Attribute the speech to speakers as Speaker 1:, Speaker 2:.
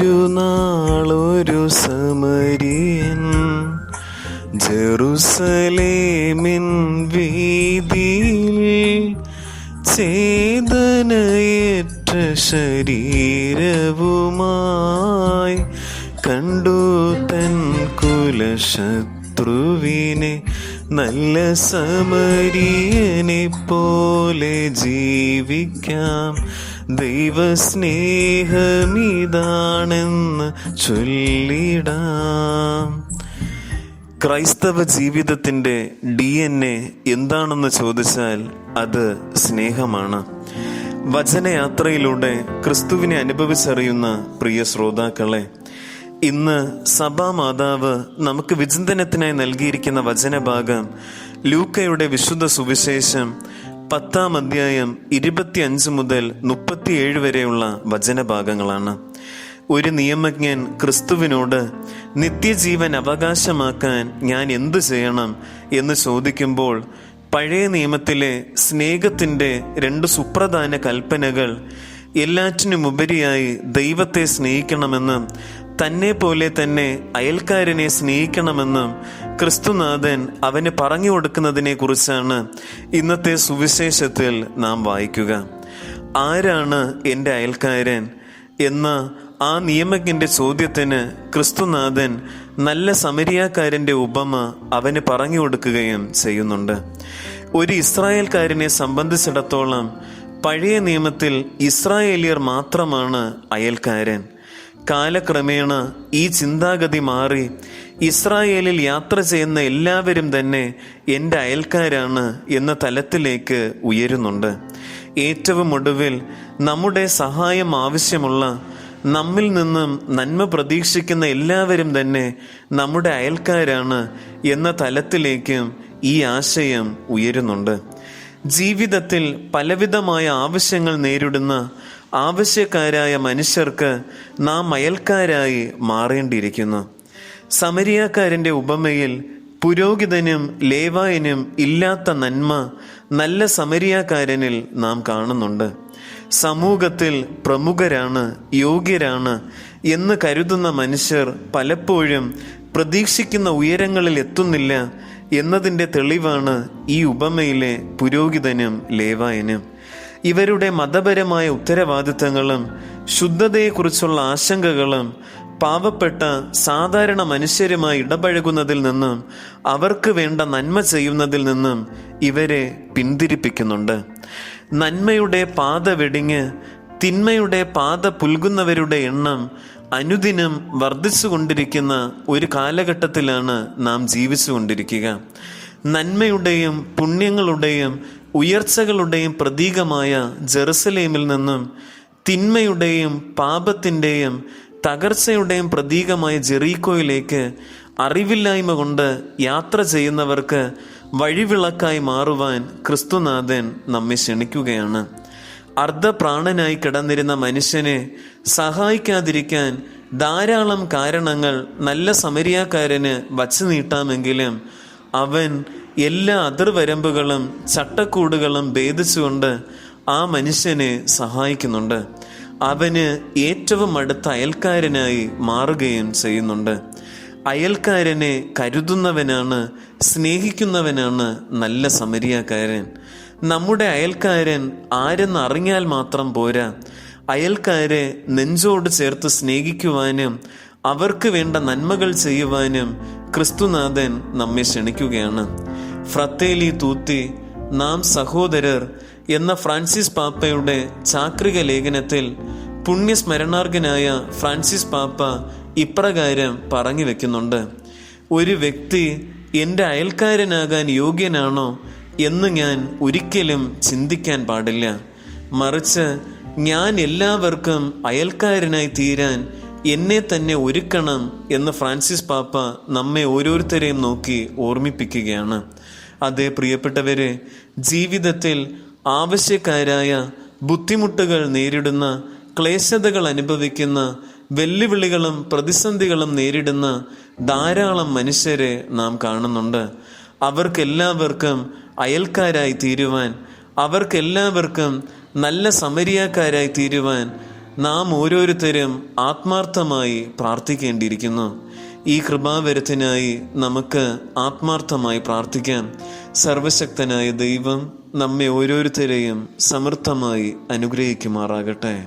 Speaker 1: പണ്ടൊരു നാളൊരു സമരിയൻ ജെറുസലേമിൻ വീതിയിൽ ചേതനയേറ്റ ശരീരവുമായി കണ്ടു തൻ കുലശത്രുവിനെ നല്ല സമരിയനെ പോലെ ജീവിക്കാം. ദൈവസ്നേഹമിതാണെന്ന് ചൊല്ലിടാം. ക്രൈസ്തവ ജീവിതത്തിന്റെ ഡി എൻ എ എന്താണെന്ന് ചോദിച്ചാൽ അത് സ്നേഹമാണ്. വചനയാത്രയിലൂടെ ക്രിസ്തുവിനെ അനുഭവിച്ചറിയുന്ന പ്രിയ ശ്രോതാക്കളെ ഇന്ന് സഭാമാതാവ് നമുക്ക് വിചിന്തനത്തിനായി നൽകിയിരിക്കുന്ന വചനഭാഗം ലൂക്കയുടെ വിശുദ്ധ സുവിശേഷം പത്താം അധ്യായം ഇരുപത്തിയഞ്ച് മുതൽ മുപ്പത്തിയേഴ് വരെയുള്ള വചനഭാഗങ്ങളാണ്. ഒരു നിയമജ്ഞൻ ക്രിസ്തുവിനോട് നിത്യജീവൻ അവകാശമാക്കാൻ ഞാൻ എന്തു ചെയ്യണം? എന്ന് ചോദിക്കുമ്പോൾ പഴയ നിയമത്തിലെ സ്നേഹത്തിന്റെ രണ്ട് സുപ്രധാന കൽപ്പനകൾ എല്ലാറ്റിനുമുപരിയായി ദൈവത്തെ സ്നേഹിക്കണമെന്നും തന്നെ പോലെ തന്നെ അയൽക്കാരനെ സ്നേഹിക്കണമെന്നും ക്രിസ്തുനാഥൻ അവന് പറഞ്ഞു കൊടുക്കുന്നതിനെ കുറിച്ചാണ് ഇന്നത്തെ സുവിശേഷത്തിൽ നാം വായിക്കുക. ആരാണ് എന്റെ അയൽക്കാരൻ? എന്ന ആ നിയമജ്ഞന്റെ ചോദ്യത്തിന് ക്രിസ്തുനാഥൻ നല്ല സമരിയാക്കാരന്റെ ഉപമ അവന് പറഞ്ഞു കൊടുക്കുകയും ചെയ്യുന്നുണ്ട്. ഒരു ഇസ്രായേൽക്കാരനെ സംബന്ധിച്ചിടത്തോളം പഴയ നിയമത്തിൽ ഇസ്രായേലിയർ മാത്രമാണ് അയൽക്കാരൻ. കാലക്രമേണ ഈ ചിന്താഗതി മാറി ഇസ്രായേലിൽ യാത്ര ചെയ്യുന്ന എല്ലാവരും തന്നെ എന്റെ അയൽക്കാരാണ് എന്ന തലത്തിലേക്ക് ഉയരുന്നുണ്ട്. ഏറ്റവും ഒടുവിൽ നമ്മുടെ സഹായം ആവശ്യമുള്ള നമ്മിൽ നിന്നും നന്മ പ്രതീക്ഷിക്കുന്ന എല്ലാവരും തന്നെ നമ്മുടെ അയൽക്കാരാണ് എന്ന തലത്തിലേക്കും ഈ ആശയം ഉയരുന്നുണ്ട്. ജീവിതത്തിൽ പലവിധമായ ആവശ്യങ്ങൾ നേരിടുന്ന ആവശ്യക്കാരായ മനുഷ്യർക്ക് നാം അയൽക്കാരായി മാറേണ്ടിയിരിക്കുന്നു. സമരിയാക്കാരന്റെ ഉപമയിൽ പുരോഹിതനും ലേവായനും ഇല്ലാത്ത നന്മ നല്ല സമരിയാക്കാരനിൽ നാം കാണുന്നുണ്ട്. സമൂഹത്തിൽ പ്രമുഖരാണ് യോഗ്യരാണ് എന്ന് കരുതുന്ന മനുഷ്യർ പലപ്പോഴും പ്രതീക്ഷിക്കുന്ന ഉയരങ്ങളിൽ എത്തുന്നില്ല എന്നതിന്റെ തെളിവാണ് ഈ ഉപമയിലെ പുരോഹിതനും ലേവായനും. ഇവരുടെ മതപരമായ ഉത്തരവാദിത്തങ്ങളും ശുദ്ധതയെക്കുറിച്ചുള്ള ആശങ്കകളും പാവപ്പെട്ട സാധാരണ മനുഷ്യരുമായി ഇടപഴകുന്നതിൽ നിന്നും അവർക്ക് വേണ്ട നന്മ ചെയ്യുന്നതിൽ നിന്നും ഇവരെ പിന്തിരിപ്പിക്കുന്നുണ്ട്. നന്മയുടെ പാത വെടിഞ്ഞ് തിന്മയുടെ പാത പുൽകുന്നവരുടെ എണ്ണം അനുദിനം വർദ്ധിച്ചുകൊണ്ടിരിക്കുന്ന ഒരു കാലഘട്ടത്തിലാണ് നാം ജീവിച്ചുകൊണ്ടിരിക്കുക. നന്മയുടെയും പുണ്യങ്ങളുടെയും ഉയർച്ചകളുടെയും പ്രതീകമായ ജെറുസലേമിൽ നിന്നും തിന്മയുടെയും പാപത്തിന്റെയും തകർച്ചയുടെയും പ്രതീകമായ ജെറീക്കോയിലേക്ക് അറിവില്ലായ്മ കൊണ്ട് യാത്ര ചെയ്യുന്നവർക്ക് വഴിവിളക്കായി മാറുവാൻ ക്രിസ്തുനാഥൻ നമ്മെ ക്ഷണിക്കുകയാണ്. അർദ്ധപ്രാണനായി കിടന്നിരുന്ന മനുഷ്യനെ സഹായിക്കാതിരിക്കാൻ ധാരാളം കാരണങ്ങൾ നല്ല സമരിയാക്കാരന് വച്ചു നീട്ടാമെങ്കിലും അവൻ എല്ലാ അതിർവരമ്പുകളും ചട്ടക്കൂടുകളും ഭേദിച്ചുകൊണ്ട് ആ മനുഷ്യനെ സഹായിക്കുന്നുണ്ട്. അവന് ഏറ്റവും അടുത്ത അയൽക്കാരനായി മാറുകയും ചെയ്യുന്നുണ്ട്. അയൽക്കാരനെ കരുതുന്നവനാണ് സ്നേഹിക്കുന്നവനാണ് നല്ല സമരിയാക്കാരൻ. നമ്മുടെ അയൽക്കാരൻ ആരെന്ന് അറിഞ്ഞാൽ മാത്രം പോരാ. അയൽക്കാരെ നെഞ്ചോട് ചേർത്ത് സ്നേഹിക്കുവാനും അവർക്ക് വേണ്ട നന്മകൾ ചെയ്യുവാനും ക്രിസ്തുനാഥൻ നമ്മെ ക്ഷണിക്കുകയാണ്. ഫ്രത്തേലി തൂത്തി നാം സഹോദരർ എന്ന ഫ്രാൻസിസ് പാപ്പയുടെ ചാക്രിക ലേഖനത്തിൽ പുണ്യസ്മരണാർഗനായ ഫ്രാൻസിസ് പാപ്പ ഇപ്രകാരം പറഞ്ഞു വെക്കുന്നുണ്ട്. ഒരു വ്യക്തി എന്റെ അയൽക്കാരനാകാൻ യോഗ്യനാണോ എന്ന് ഞാൻ ഒരിക്കലും ചിന്തിക്കാൻ പാടില്ല. മറിച്ച് ഞാൻ എല്ലാവർക്കും അയൽക്കാരനായി തീരാൻ എന്നെ തന്നെ ഒരുക്കണം എന്ന് ഫ്രാൻസിസ് പാപ്പ നമ്മെ ഓരോരുത്തരെയും നോക്കി ഓർമ്മിപ്പിക്കുകയാണ്. അതേ പ്രിയപ്പെട്ടവരെ ജീവിതത്തിൽ ആവശ്യക്കാരായ ബുദ്ധിമുട്ടുകൾ നേരിടുന്ന ക്ലേശതകൾ അനുഭവിക്കുന്ന വെല്ലുവിളികളും പ്രതിസന്ധികളും നേരിടുന്ന ധാരാളം മനുഷ്യരെ നാം കാണുന്നുണ്ട്. അവർക്കെല്ലാവർക്കും അയൽക്കാരായി തീരുവാൻ അവർക്കെല്ലാവർക്കും നല്ല സമരിയാക്കാരായി തീരുവാൻ നാം ഓരോരുത്തരും ആത്മാർത്ഥമായി പ്രാർത്ഥിക്കേണ്ടിയിരിക്കുന്നു. ഈ കൃപാവരത്തിനായി നമുക്ക് ആത്മാർത്ഥമായി പ്രാർത്ഥിക്കാം. സർവശക്തനായ ദൈവം നമ്മെ ഓരോരുത്തരെയും സമൃദ്ധമായി അനുഗ്രഹിക്കുമാറാകട്ടെ.